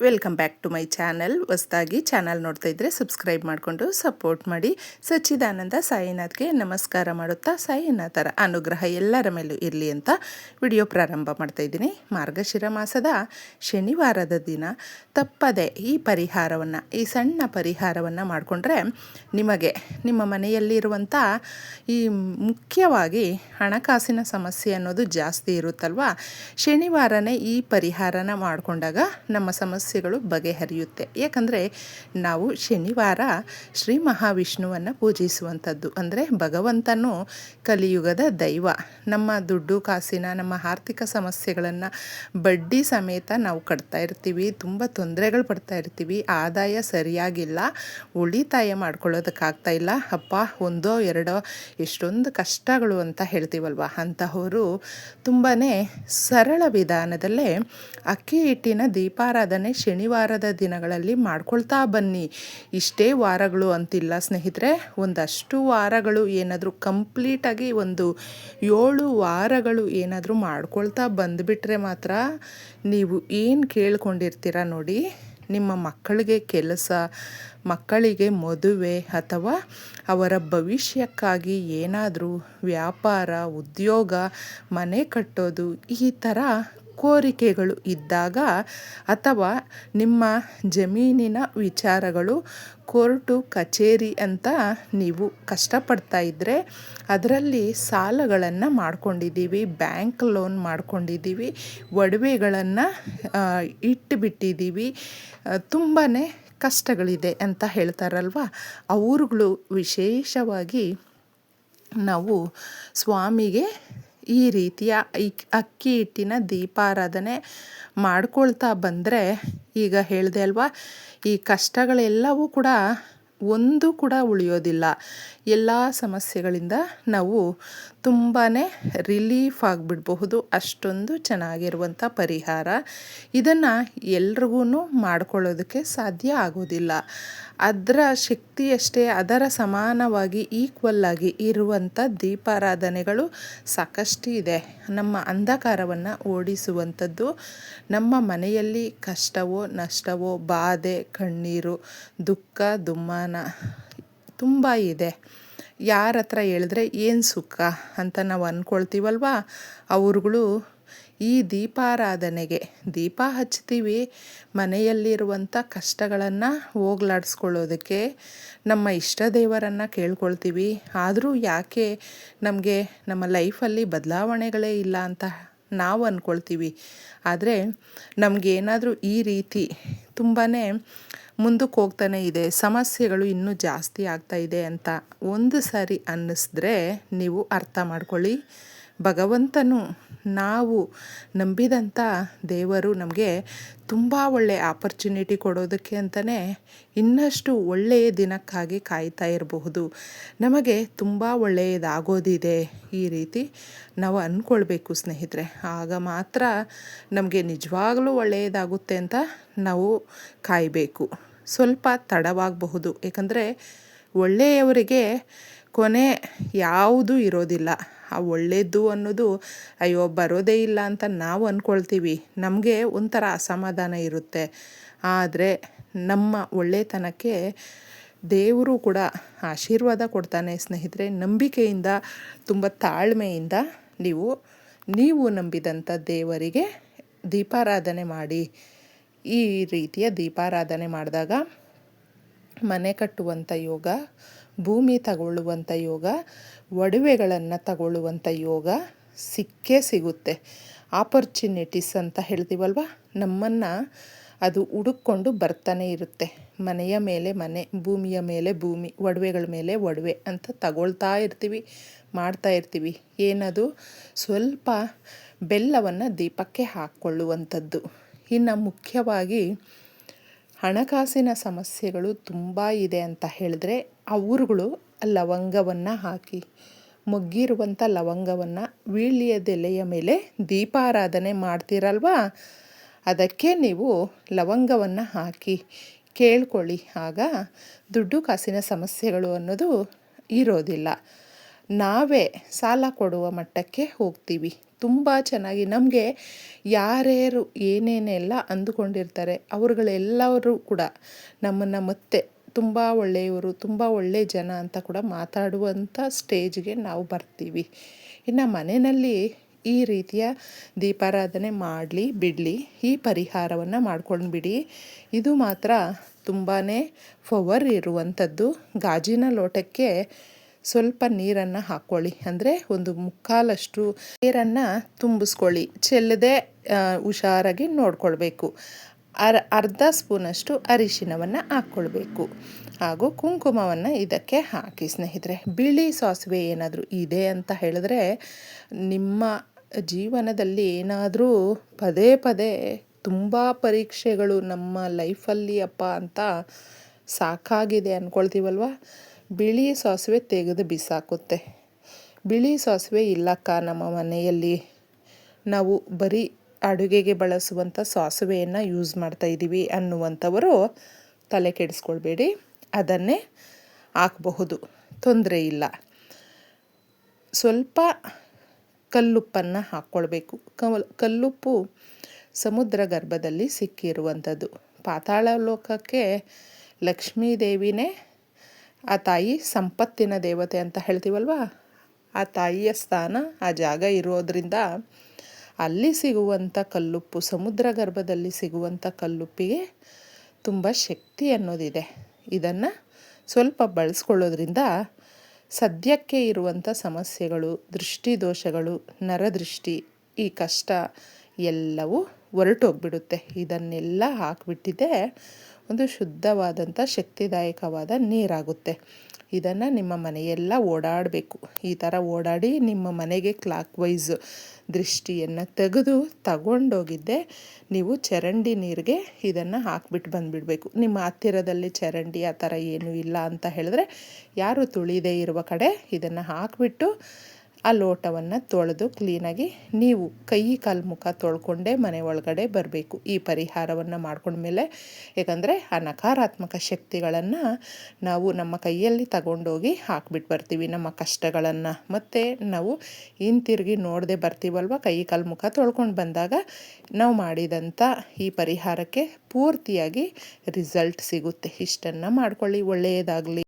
Welcome back to my channel. ಹೊಸ್ದಾಗಿ channel ನೋಡ್ತಾ ಇದ್ದರೆ ಸಬ್ಸ್ಕ್ರೈಬ್ ಮಾಡಿಕೊಂಡು ಸಪೋರ್ಟ್ ಮಾಡಿ. ಸಚ್ಚಿದಾನಂದ ಸಾಯಿನಾಥ್ಗೆ ನಮಸ್ಕಾರ ಮಾಡುತ್ತಾ ಸಾಯಿನಾಥರ ಅನುಗ್ರಹ ಎಲ್ಲರ ಮೇಲೂ ಇರಲಿ ಅಂತ ವಿಡಿಯೋ ಪ್ರಾರಂಭ ಮಾಡ್ತಾ ಇದ್ದೀನಿ. ಮಾರ್ಗಶಿರ ಮಾಸದ ಶನಿವಾರದ ದಿನ ತಪ್ಪದೆ ಈ ಪರಿಹಾರವನ್ನು, ಈ ಸಣ್ಣ ಪರಿಹಾರವನ್ನು ಮಾಡಿಕೊಂಡ್ರೆ ನಿಮಗೆ, ನಿಮ್ಮ ಮನೆಯಲ್ಲಿರುವಂಥ ಈ ಮುಖ್ಯವಾಗಿ ಹಣಕಾಸಿನ ಸಮಸ್ಯೆ ಅನ್ನೋದು ಜಾಸ್ತಿ ಇರುತ್ತಲ್ವ? ಶನಿವಾರನೇ ಈ ಪರಿಹಾರನ ಮಾಡಿಕೊಂಡಾಗ ನಮ್ಮ ಸಮಸ್ಯೆ ಸಮಸ್ಯೆಗಳು ಬಗೆಹರಿಯುತ್ತೆ. ಯಾಕಂದರೆ ನಾವು ಶನಿವಾರ ಶ್ರೀ ಮಹಾವಿಷ್ಣುವನ್ನು ಪೂಜಿಸುವಂಥದ್ದು. ಅಂದರೆ ಭಗವಂತನು ಕಲಿಯುಗದ ದೈವ. ನಮ್ಮ ದುಡ್ಡು ಕಾಸಿನ, ನಮ್ಮ ಆರ್ಥಿಕ ಸಮಸ್ಯೆಗಳನ್ನು ಬಡ್ಡಿ ಸಮೇತ ನಾವು ಕಟ್ತಾ ಇರ್ತೀವಿ. ತುಂಬ ತೊಂದರೆಗಳು ಪಡ್ತಾ ಇರ್ತೀವಿ. ಆದಾಯ ಸರಿಯಾಗಿಲ್ಲ. ಉಳಿತಾಯ ಮಾಡ್ಕೊಳ್ಳೋದಕ್ಕಾಗ್ತಾ ಇಲ್ಲ. ಅಪ್ಪ, ಒಂದೋ ಎರಡೋ ಎಷ್ಟೊಂದು ಕಷ್ಟಗಳು ಅಂತ ಹೇಳ್ತೀವಲ್ವ? ಅಂತಹವರು ತುಂಬಾ ಸರಳ ವಿಧಾನದಲ್ಲೇ ಅಕ್ಕಿ ಹಿಟ್ಟಿನ ದೀಪಾರಾಧನೆ ಶನಿವಾರದ ದಿನಗಳಲ್ಲಿ ಮಾಡ್ಕೊಳ್ತಾ ಬನ್ನಿ. ಇಷ್ಟೇ ವಾರಗಳು ಅಂತಿಲ್ಲ ಸ್ನೇಹಿತರೆ. ಒಂದಷ್ಟು ವಾರಗಳು ಏನಾದರೂ ಕಂಪ್ಲೀಟಾಗಿ ಒಂದು ಏಳು ವಾರಗಳು ಏನಾದರೂ ಮಾಡ್ಕೊಳ್ತಾ ಬಂದುಬಿಟ್ರೆ ಮಾತ್ರ ನೀವು ಏನು ಕೇಳ್ಕೊಂಡಿರ್ತೀರ ನೋಡಿ. ನಿಮ್ಮ ಮಕ್ಕಳಿಗೆ ಕೆಲಸ, ಮಕ್ಕಳಿಗೆ ಮದುವೆ ಅಥವಾ ಅವರ ಭವಿಷ್ಯಕ್ಕಾಗಿ ಏನಾದರೂ ವ್ಯಾಪಾರ, ಉದ್ಯೋಗ, ಮನೆ ಕಟ್ಟೋದು ಈ ಥರ ಕೋರಿಕೆಗಳು ಇದ್ದಾಗ ಅಥವಾ ನಿಮ್ಮ ಜಮೀನಿನ ವಿಚಾರಗಳು ಕೋರ್ಟು, ಕಚೇರಿ ಅಂತ ನೀವು ಕಷ್ಟಪಡ್ತಾ ಇದ್ದರೆ ಅದರಲ್ಲಿ ಸಾಲಗಳನ್ನು ಮಾಡ್ಕೊಂಡಿದ್ದೀವಿ, ಬ್ಯಾಂಕ್ ಲೋನ್ ಮಾಡ್ಕೊಂಡಿದ್ದೀವಿ, ಒಡವೆಗಳನ್ನು ಇಟ್ಟುಬಿಟ್ಟಿದ್ದೀವಿ ತುಂಬಾ ಕಷ್ಟಗಳಿದೆ ಅಂತ ಹೇಳ್ತಾರಲ್ವ? ಅವ್ರುಗಳು ವಿಶೇಷವಾಗಿ ನಾವು ಸ್ವಾಮಿಗೆ ಈ ರೀತಿಯ ಅಕ್ಕಿ ಹಿಟ್ಟಿನ ದೀಪಾರಾಧನೆ ಮಾಡ್ಕೊಳ್ತಾ ಬಂದರೆ ಈಗ ಹೇಳಿದೆ ಅಲ್ವಾ, ಈ ಕಷ್ಟಗಳೆಲ್ಲವೂ ಕೂಡ ಒಂದು ಕೂಡ ಉಳಿಯೋದಿಲ್ಲ. ಎಲ್ಲ ಸಮಸ್ಯೆಗಳಿಂದ ನಾವು ತುಂಬಾ ರಿಲೀಫ್ ಆಗಿಬಿಡಬಹುದು. ಅಷ್ಟೊಂದು ಚೆನ್ನಾಗಿರುವಂಥ ಪರಿಹಾರ ಇದನ್ನು ಎಲ್ರಿಗೂ ಮಾಡ್ಕೊಳ್ಳೋದಕ್ಕೆ ಸಾಧ್ಯ ಆಗೋದಿಲ್ಲ. ಅದರ ಶಕ್ತಿಯಷ್ಟೇ ಅದರ ಸಮಾನವಾಗಿ ಈಕ್ವಲ್ ಆಗಿ ಇರುವಂಥ ದೀಪಾರಾಧನೆಗಳು ಸಾಕಷ್ಟು ಇದೆ. ನಮ್ಮ ಅಂಧಕಾರವನ್ನು ಓಡಿಸುವಂಥದ್ದು ನಮ್ಮ ಮನೆಯಲ್ಲಿ ಕಷ್ಟವೋ ನಷ್ಟವೋ ಬಾಧೆ, ಕಣ್ಣೀರು, ದುಃಖ, ದುಮ್ಮಾನ ತುಂಬ ಇದೆ. ಯಾರ ಹತ್ರ ಹೇಳಿದ್ರೆ ಏನು ಸುಖ ಅಂತ ನಾವು ಅಂದ್ಕೊಳ್ತೀವಲ್ವ ಅವ್ರುಗಳು ಈ ದೀಪಾರಾಧನೆಗೆ ದೀಪ ಹಚ್ತೀವಿ ಮನೆಯಲ್ಲಿರುವಂಥ ಕಷ್ಟಗಳನ್ನು ಹೋಗ್ಲಾಡಿಸ್ಕೊಳ್ಳೋದಕ್ಕೆ ನಮ್ಮ ಇಷ್ಟ ದೇವರನ್ನು ಕೇಳ್ಕೊಳ್ತೀವಿ. ಆದರೂ ಯಾಕೆ ನಮಗೆ ನಮ್ಮ ಲೈಫಲ್ಲಿ ಬದಲಾವಣೆಗಳೇ ಇಲ್ಲ ಅಂತ ನಾವು ಅಂದ್ಕೊಳ್ತೀವಿ ಆದರೆ ನಮಗೇನಾದರೂ ಈ ರೀತಿ ತುಂಬಾ ಮುಂದಕ್ಕೆ ಹೋಗ್ತಾನೆ ಇದೆ. ಸಮಸ್ಯೆಗಳು ಇನ್ನೂ ಜಾಸ್ತಿ ಆಗ್ತಾ ಇದೆ ಅಂತ ಒಂದು ಸಾರಿ ಅನ್ನಿಸಿದ್ರೆ ನೀವು ಅರ್ಥ ಮಾಡ್ಕೊಳ್ಳಿ. ಭಗವಂತನು ನಾವು ನಂಬಿದಂಥ ದೇವರು ನಮಗೆ ತುಂಬ ಒಳ್ಳೆಯ ಆಪರ್ಚುನಿಟಿ ಕೊಡೋದಕ್ಕೆ ಅಂತಲೇ ಇನ್ನಷ್ಟು ಒಳ್ಳೆಯ ದಿನಕ್ಕಾಗಿ ಕಾಯ್ತಾ ಇರಬಹುದು. ನಮಗೆ ತುಂಬ ಒಳ್ಳೆಯದಾಗೋದಿದೆ ಈ ರೀತಿ ನಾವು ಅಂದ್ಕೊಳ್ಬೇಕು ಸ್ನೇಹಿತರೆ. ಆಗ ಮಾತ್ರ ನಮಗೆ ನಿಜವಾಗಲೂ ಒಳ್ಳೆಯದಾಗುತ್ತೆ ಅಂತ ನಾವು ಕಾಯಬೇಕು. ಸ್ವಲ್ಪ ತಡವಾಗಬಹುದು. ಏಕೆಂದರೆ ಒಳ್ಳೆಯವರಿಗೆ ಕೊನೆ ಯಾವುದೂ ಇರೋದಿಲ್ಲ. ಆ ಒಳ್ಳೆಯದು ಅನ್ನೋದು, ಅಯ್ಯೋ, ಬರೋದೇ ಇಲ್ಲ ಅಂತ ನಾವು ಅಂದ್ಕೊಳ್ತೀವಿ ನಮಗೆ ಒಂಥರ ಅಸಮಾಧಾನ ಇರುತ್ತೆ. ಆದರೆ ನಮ್ಮ ಒಳ್ಳೆತನಕ್ಕೆ ದೇವರು ಕೂಡ ಆಶೀರ್ವಾದ ಕೊಡ್ತಾನೆ ಸ್ನೇಹಿತರೆ. ನಂಬಿಕೆಯಿಂದ, ತುಂಬ ತಾಳ್ಮೆಯಿಂದ ನೀವು ನೀವು ನಂಬಿದಂಥ ದೇವರಿಗೆ ದೀಪಾರಾಧನೆ ಮಾಡಿ. ಈ ರೀತಿಯ ದೀಪಾರಾಧನೆ ಮಾಡಿದಾಗ ಮನೆ ಕಟ್ಟುವಂಥ ಯೋಗ ಭೂಮಿ ತಗೊಳ್ಳುವಂಥ ಯೋಗ, ಒಡವೆಗಳನ್ನು ತಗೊಳ್ಳುವಂಥ ಯೋಗ ಸಿಕ್ಕೇ ಸಿಗುತ್ತೆ. ಆಪರ್ಚುನಿಟೀಸ್ ಅಂತ ಹೇಳ್ತೀವಲ್ವ? ನಮ್ಮನ್ನು ಅದು ಹುಡುಕೊಂಡು ಬರ್ತಾನೆ ಇರುತ್ತೆ. ಮನೆಯ ಮೇಲೆ ಮನೆ, ಭೂಮಿಯ ಮೇಲೆ ಭೂಮಿ, ಒಡವೆಗಳ ಮೇಲೆ ಒಡವೆ ಅಂತ ತಗೊಳ್ತಾ ಇರ್ತೀವಿ, ಮಾಡ್ತಾ ಇರ್ತೀವಿ. ಏನದು? ಸ್ವಲ್ಪ ಬೆಲ್ಲವನ್ನು ದೀಪಕ್ಕೆ ಹಾಕ್ಕೊಳ್ಳುವಂಥದ್ದು. ಇನ್ನು ಮುಖ್ಯವಾಗಿ ಹಣಕಾಸಿನ ಸಮಸ್ಯೆಗಳು ತುಂಬ ಇದೆ ಅಂತ ಹೇಳಿದ್ರೆ ಅವರುಗಳು ಲವಂಗವನ್ನು ಹಾಕಿ ಮುಗ್ಗಿರುವಂಥ ಲವಂಗವನ್ನು ವೀಳ್ಯದೆಲೆಯ ಮೇಲೆ ದೀಪಾರಾಧನೆ ಮಾಡ್ತೀರಲ್ವಾ? ಅದಕ್ಕೆ ನೀವು ಲವಂಗವನ್ನು ಹಾಕಿ ಕೇಳ್ಕೊಳ್ಳಿ. ಆಗ ದುಡ್ಡು ಕಾಸಿನ ಸಮಸ್ಯೆಗಳು ಅನ್ನೋದು ಇರೋದಿಲ್ಲ. ನಾವೇ ಸಾಲ ಕೊಡುವ ಮಟ್ಟಕ್ಕೆ ಹೋಗ್ತೀವಿ. ತುಂಬ ಚೆನ್ನಾಗಿ ನಮಗೆ ಯಾರ್ಯಾರು ಏನೇನೆಲ್ಲ ಅಂದುಕೊಂಡಿರ್ತಾರೆ, ಅವರುಗಳೆಲ್ಲರೂ ಕೂಡ ನಮ್ಮನ್ನು ಮತ್ತೆ ತುಂಬ ಒಳ್ಳೆಯವರು, ತುಂಬ ಒಳ್ಳೆಯ ಜನ ಅಂತ ಕೂಡ ಮಾತಾಡುವಂಥ ಸ್ಟೇಜ್ಗೆ ನಾವು ಬರ್ತೀವಿ. ಇನ್ನು ಮನೆಯಲ್ಲಿ ಈ ರೀತಿಯ ದೀಪಾರಾಧನೆ ಮಾಡಲಿ, ಬಿಡಲಿ, ಈ ಪರಿಹಾರವನ್ನು ಮಾಡ್ಕೊಂಡು ಬಿಡಿ. ಇದು ಮಾತ್ರ ತುಂಬಾ ಫವರ್ ಇರುವಂಥದ್ದು ಗಾಜಿನ ಲೋಟಕ್ಕೆ ಸ್ವಲ್ಪ ನೀರನ್ನು ಹಾಕ್ಕೊಳ್ಳಿ ಅಂದರೆ ಒಂದು ಮುಕ್ಕಾಲಷ್ಟು ನೀರನ್ನು ತುಂಬಿಸ್ಕೊಳ್ಳಿ. ಚೆಲ್ಲದೆ ಹುಷಾರಾಗಿ ನೋಡ್ಕೊಳ್ಬೇಕು. ಅರ್ ಅರ್ಧ ಸ್ಪೂನಷ್ಟು ಅರಿಶಿನವನ್ನು ಹಾಕ್ಕೊಳ್ಬೇಕು. ಹಾಗೂ ಕುಂಕುಮವನ್ನು ಇದಕ್ಕೆ ಹಾಕಿ. ಸ್ನೇಹಿತರೆ, ಬಿಳಿ ಸಾಸಿವೆ ಏನಾದರೂ ಇದೆ ಅಂತ ಹೇಳಿದ್ರೆ ನಿಮ್ಮ ಜೀವನದಲ್ಲಿ ಏನಾದರೂ ಪದೇ ಪದೇ ತುಂಬ ಪರೀಕ್ಷೆಗಳು ನಮ್ಮ ಲೈಫಲ್ಲಿ ಅಪ್ಪ ಅಂತ ಸಾಕಾಗಿದೆ ಅಂದ್ಕೊಳ್ತೀವಲ್ವ ಬಿಳಿ ಸಾಸಿವೆ ತೆಗೆದು ಬಿಸಾಕುತ್ತೆ. ಬಿಳಿ ಸಾಸಿವೆ ಇಲ್ಲಕ್ಕ ನಮ್ಮ ಮನೆಯಲ್ಲಿ ನಾವು ಬರೀ ಅಡುಗೆಗೆ ಬಳಸುವಂಥ ಸಾಸುವೆಯನ್ನು ಯೂಸ್ ಮಾಡ್ತಾ ಇದ್ದೀವಿ ಅನ್ನುವಂಥವರು ತಲೆ ಕೆಡಿಸ್ಕೊಳ್ಬೇಡಿ. ಅದನ್ನೇ ಹಾಕಬಹುದು. ತೊಂದರೆ ಇಲ್ಲ. ಸ್ವಲ್ಪ ಕಲ್ಲುಪ್ಪನ್ನು ಹಾಕ್ಕೊಳ್ಬೇಕು. ಕಲ್ ಕಲ್ಲುಪ್ಪು ಸಮುದ್ರ ಗರ್ಭದಲ್ಲಿ ಸಿಕ್ಕಿರುವಂಥದ್ದು. ಪಾತಾಳ ಲೋಕಕ್ಕೆ ಲಕ್ಷ್ಮೀ ದೇವಿನೇ, ಆ ತಾಯಿ ಸಂಪತ್ತಿನ ದೇವತೆ ಅಂತ ಹೇಳ್ತೀವಲ್ವಾ? ಆ ತಾಯಿಯ ಸ್ಥಾನ ಆ ಜಾಗ ಇರೋದರಿಂದ ಅಲ್ಲಿ ಸಿಗುವಂಥ ಕಲ್ಲುಪ್ಪು, ಸಮುದ್ರ ಗರ್ಭದಲ್ಲಿ ಸಿಗುವಂಥ ಕಲ್ಲುಪ್ಪಿಗೆ ತುಂಬ ಶಕ್ತಿ ಅನ್ನೋದಿದೆ. ಇದನ್ನು ಸ್ವಲ್ಪ ಬಳಸ್ಕೊಳ್ಳೋದ್ರಿಂದ ಸದ್ಯಕ್ಕೆ ಇರುವಂಥ ಸಮಸ್ಯೆಗಳು ದೃಷ್ಟಿ ದೋಷಗಳು ನರದೃಷ್ಟಿ, ಈ ಕಷ್ಟ ಎಲ್ಲವೂ ಹೊರಟೋಗ್ಬಿಡುತ್ತೆ. ಇದನ್ನೆಲ್ಲ ಹಾಕಿಬಿಟ್ಟಿದೆ. ಒಂದು ಶುದ್ಧವಾದಂಥ ಶಕ್ತಿದಾಯಕವಾದ ನೀರಾಗುತ್ತೆ. ಇದನ್ನು ನಿಮ್ಮ ಮನೆಯೆಲ್ಲ ಓಡಾಡಬೇಕು. ಈ ಥರ ಓಡಾಡಿ ನಿಮ್ಮ ಮನೆಗೆ ಕ್ಲಾಕ್ ವೈಸ್ ದೃಷ್ಟಿಯನ್ನು ತೆಗೆದು ತಗೊಂಡೋಗಿದ್ದೆ, ನೀವು ಚರಂಡಿ ನೀರಿಗೆ ಇದನ್ನು ಹಾಕ್ಬಿಟ್ಟು ಬಂದುಬಿಡಬೇಕು. ನಿಮ್ಮ ಹತ್ತಿರದಲ್ಲಿ ಚರಂಡಿ ಆ ಥರ ಏನೂ ಇಲ್ಲ ಅಂತ ಹೇಳಿದ್ರೆ ಯಾರು ತುಳಿದೇ ಇರುವ ಕಡೆ ಇದನ್ನು ಹಾಕಿಬಿಟ್ಟು ಆ ಲೋಟವನ್ನು ತೊಳೆದು ಕ್ಲೀನಾಗಿ ನೀವು ಕೈ ಕಾಲು ಮುಖ ತೊಳ್ಕೊಂಡೇ ಮನೆ ಒಳಗಡೆ ಬರಬೇಕು. ಈ ಪರಿಹಾರವನ್ನು ಮಾಡ್ಕೊಂಡ್ಮೇಲೆ ಯಾಕಂದರೆ ಆ ನಕಾರಾತ್ಮಕ ಶಕ್ತಿಗಳನ್ನು ನಾವು ನಮ್ಮ ಕೈಯಲ್ಲಿ ತಗೊಂಡೋಗಿ ಹಾಕ್ಬಿಟ್ಟು ಬರ್ತೀವಿ. ನಮ್ಮ ಕಷ್ಟಗಳನ್ನು. ಮತ್ತು ನಾವು ಹಿಂತಿರುಗಿ ನೋಡದೆ ಬರ್ತೀವಲ್ವ? ಕೈ ಕಾಲು ಮುಖ ತೊಳ್ಕೊಂಡು ಬಂದಾಗ ನಾವು ಮಾಡಿದಂಥ ಈ ಪರಿಹಾರಕ್ಕೆ ಪೂರ್ತಿಯಾಗಿ ರಿಸಲ್ಟ್ ಸಿಗುತ್ತೆ. ಇಷ್ಟನ್ನು ಮಾಡ್ಕೊಳ್ಳಿ. ಒಳ್ಳೆಯದಾಗಲಿ